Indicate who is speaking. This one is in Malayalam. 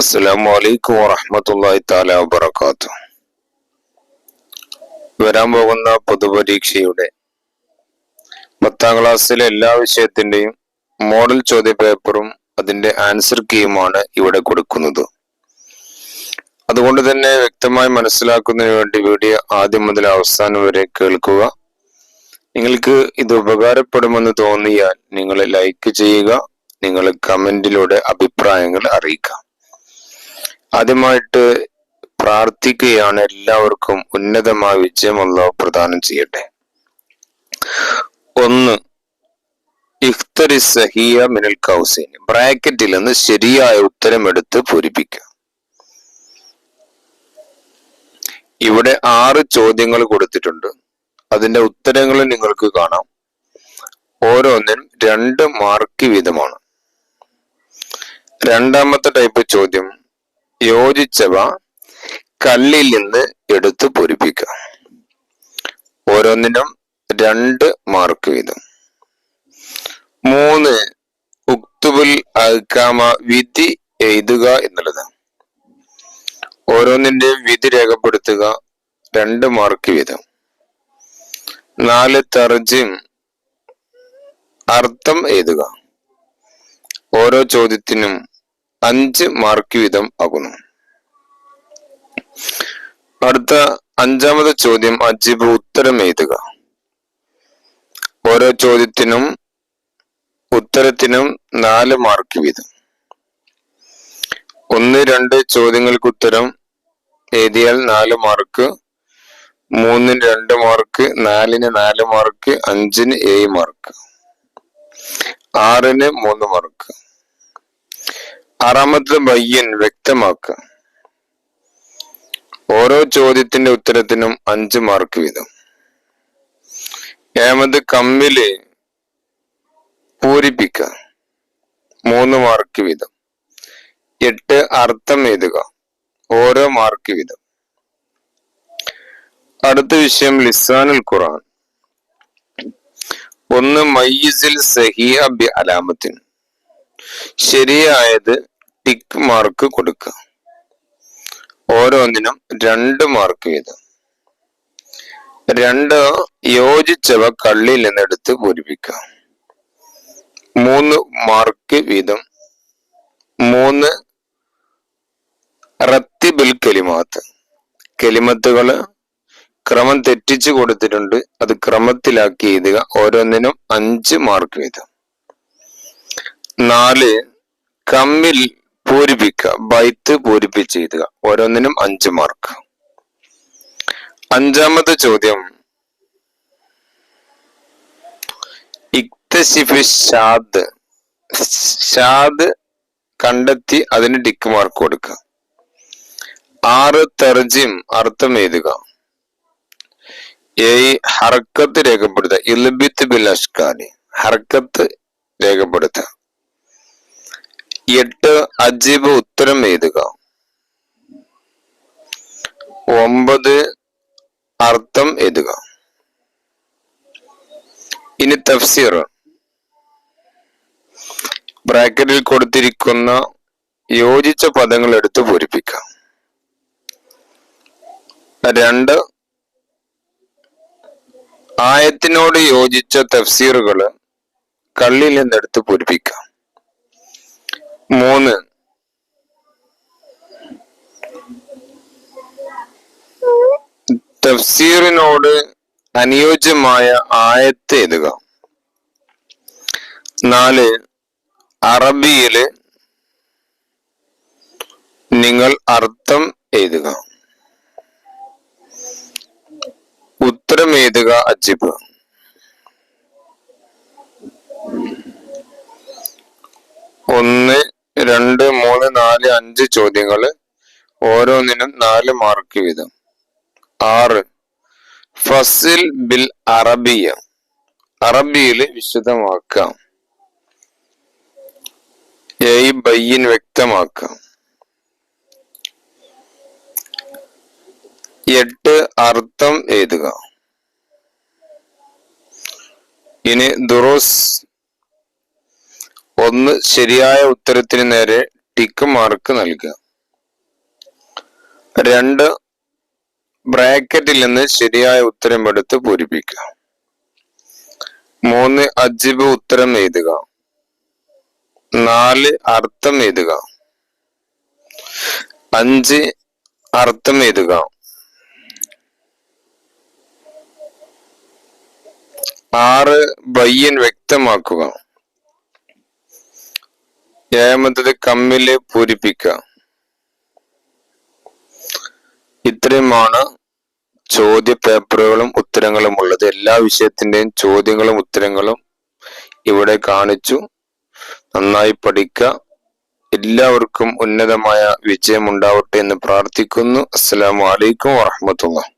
Speaker 1: അസ്സലാമു അലൈക്കും വറഹമത്തല്ലാഹി താല വബർക്കാത്തു വരാൻ പോകുന്ന പൊതുപരീക്ഷയുടെ പത്താം ക്ലാസ്സിലെ എല്ലാ വിഷയത്തിന്റെയും മോഡൽ ചോദ്യ പേപ്പറും അതിന്റെ ആൻസർ കീയുമാണ് ഇവിടെ കൊടുക്കുന്നത്. അതുകൊണ്ട് തന്നെ വ്യക്തമായി മനസ്സിലാക്കുന്നതിന് വേണ്ടി വീഡിയോ ആദ്യം മുതൽ അവസാനം വരെ കേൾക്കുക. നിങ്ങൾക്ക് ഇത് ഉപകാരപ്പെടുമെന്ന് തോന്നിയാൽ നിങ്ങൾ ലൈക്ക് ചെയ്യുക നിങ്ങൾ കമന്റിലൂടെ അഭിപ്രായങ്ങൾ അറിയിക്കുക. ആദ്യമായിട്ട് പ്രാർത്ഥിക്കുകയാണ് എല്ലാവർക്കും ഉന്നതമായ വിജയമുള്ള പ്രദാനം ചെയ്യട്ടെ. ഒന്ന് ഇഖ്തരി സഹിയ മിനൽ കൗസൈൻ. ബ്രാക്കറ്റിൽ നിന്ന് ശരിയായ ഉത്തരം എടുത്ത് പൂരിപ്പിക്കുക. ഇവിടെ ആറ് ചോദ്യങ്ങൾ കൊടുത്തിട്ടുണ്ട്. അതിന്റെ ഉത്തരങ്ങൾ നിങ്ങൾക്ക് കാണാം. ഓരോന്നിനും രണ്ട് മാർക്ക് വീതമാണ്. രണ്ടാമത്തെ ടൈപ്പ് ചോദ്യം യോജിച്ചവ കല്ലിൽ നിന്ന് എടുത്തു പൂരിപ്പിക്കുക. ഓരോന്നിനും രണ്ട് മാർക്ക് വീതം. മൂന്ന് ഉക്തുബുൽ അൽക്കാമ വിധി എഴുതുക എന്നുള്ളത്. ഓരോന്നിന്റെയും വിധി രേഖപ്പെടുത്തുക രണ്ട് മാർക്ക് വീതം. നാല് തർജിം അർത്ഥം എഴുതുക. ഓരോ ചോദ്യത്തിനും അഞ്ച് മാർക്ക് വീതം ആകുന്നു. അടുത്ത അഞ്ചാമത്തെ ചോദ്യം അജിബ് ഉത്തരം എഴുതുക. ഓരോ ചോദ്യത്തിനും ഉത്തരത്തിനും നാല് മാർക്ക് വീതം. ഒന്ന് രണ്ട് ചോദ്യങ്ങൾക്ക് ഉത്തരം എഴുതിയാൽ നാല് മാർക്ക് മൂന്നിന് രണ്ട് മാർക്ക് നാലിന് നാല് മാർക്ക് അഞ്ചിന് ഏഴ് മാർക്ക് ആറിന് മൂന്ന് മാർക്ക് ആറാമത്തെ ബയ്യൻ വ്യക്തമാക്കുക. ഓരോ ചോദ്യത്തിന്റെ ഉത്തരത്തിനും അഞ്ച് മാർക്ക് വീതം. ഏമത് കമ്മിൽ പൂരിപ്പിക്ക മൂന്ന് മാർക്ക് വീതം. എട്ട് അർത്ഥം എഴുതുക. ഓരോ മാർക്ക് വീതം. അടുത്ത വിഷയം ലിസാനുൽ ഖുറാൻ ഒന്ന് മയ്യിസിൽ സഹിയ ബി അലാമത്തിൻ. ശരിയായത് ടിക്ക് മാർക്ക് കൊടുക്കുക. ഓരോന്നിനും രണ്ട് മാർക്ക് വീതം. രണ്ട് യോജിച്ചവ കള്ളിയിൽ നിന്നെടുത്ത് പൂരിപ്പിക്കുക. മൂന്ന് മാർക്ക് വീതം. മൂന്ന് റത്തിബിൽ കെലിമാത്ത്. കെലിമത്തുകൾ ക്രമം തെറ്റിച്ചു കൊടുത്തിട്ടുണ്ട്. അത് ക്രമത്തിലാക്കി എഴുതുക. ഓരോന്നിനും അഞ്ച് മാർക്ക് വീതം. നാല് കമ്മിൽ പൂരിപ്പിക്കുക ബൈത്ത് പൂരിപ്പിച്ച് എഴുതുക. ഓരോന്നിനും അഞ്ച് മാർക്ക് അഞ്ചാമത്തെ ചോദ്യം. ഷാദ് ഷാദ് കണ്ടെത്തി അതിന് ടിക്ക് മാർക്ക് കൊടുക്കുക ആറ് തെർജിം അർത്ഥം എഴുതുക. ഏഴ് ഹർക്കത്ത് രേഖപ്പെടുത്തുക. ഇൽബിത്ത് ബിൽ അഷ്കാലി ഹർക്കത്ത് രേഖപ്പെടുത്തുക. എട്ട് അജീബ് ഉത്തരം എഴുതുക. ഒമ്പത് അർത്ഥം എഴുതുക. ഇനി തഫ്സീർ. ബ്രാക്കറ്റിൽ കൊടുത്തിരിക്കുന്ന യോജിച്ച പദങ്ങൾ എടുത്ത് പൂരിപ്പിക്കാം. രണ്ട് ആയത്തിനോട് യോജിച്ച തഫ്സീറുകൾ കള്ളിൽ നിന്നെടുത്ത് പൂരിപ്പിക്കാം. മൂന്ന്. തഫ്സീറിനോട് അനുയോജ്യമായ ആയത്ത് എഴുതുക. നാല് അറബിയിൽ നിങ്ങൾ അർത്ഥം എഴുതുക. ഉത്തരം എഴുതുക അജിബ്. ഒന്ന് രണ്ട് മൂന്ന് നാല് അഞ്ച് ചോദ്യങ്ങൾ ഓരോന്നിനും നാല് മാർക്ക് വീതം. ആറ് ഫസിൽ ബിൽ അറബിയ. അറബിയിൽ വിശദമാക്കാം. എയ് ബയ്യൻ വ്യക്തമാക്കാം. എട്ട് അർത്ഥം എഴുതുക. ഇനി ദുറൂസ് ഒന്ന് ശരിയായ ഉത്തരത്തിന് നേരെ ടിക്ക് മാർക്ക് നൽകുക. രണ്ട് ബ്രാക്കറ്റിൽ നിന്ന് ശരിയായ ഉത്തരം എടുത്ത് പൂരിപ്പിക്കുക. മൂന്ന് അജിബ് ഉത്തരം എഴുതുക. നാല് അർത്ഥം എഴുതുക. അഞ്ച് അർത്ഥം എഴുതുക. ആറ് ബയ്യൻ വ്യക്തമാക്കുക. ഏഴാമത്തത് കമ്മിലെ പൂരിപ്പിക്കുക. ഇത്രയുമാണ് ചോദ്യ പേപ്പറുകളും ഉത്തരങ്ങളും ഉള്ളത്. എല്ലാ വിഷയത്തിന്റെയും ചോദ്യങ്ങളും ഉത്തരങ്ങളും ഇവിടെ കാണിച്ചു. നന്നായി പഠിക്കുക എല്ലാവർക്കും ഉന്നതമായ വിജയം ഉണ്ടാവട്ടെ എന്ന് പ്രാർത്ഥിക്കുന്നു. അസ്സലാമു അലൈക്കും വറഹമത്തുള്ള